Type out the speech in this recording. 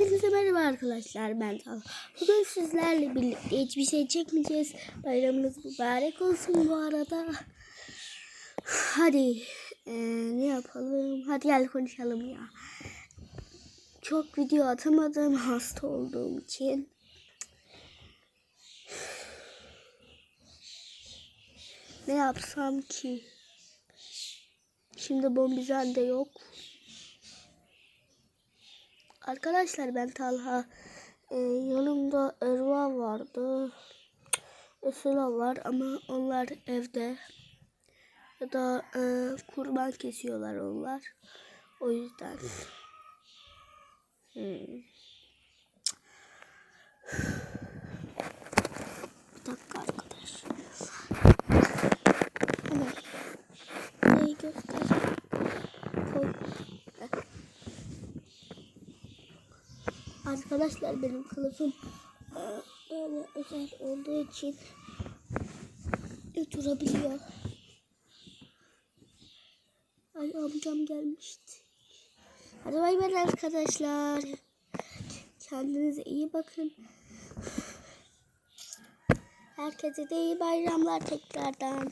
Hepinize merhaba arkadaşlar ben Tal. Bugün sizlerle birlikte hiçbir şey çekmeyeceğiz. Bayramınız mübarek olsun bu arada. Hadi eee, ne yapalım? Hadi gel konuşalım ya. Çok video atamadım hasta olduğum için. Ne yapsam ki? Şimdi bombizan de yok. Arkadaşlar ben Talha. Ee, yanımda Erva vardı. Esra var ama onlar evde. Ya da e, kurban kesiyorlar onlar. O yüzden. Hmm. Bir dakika arkadaş. Hemen. Neyi göster? Arkadaşlar benim kılıfım e, böyle özel olduğu için oturabiliyor. Ay amcam gelmişti. Hadi bay bay arkadaşlar. Kendinize iyi bakın. Herkese de iyi bayramlar tekrardan.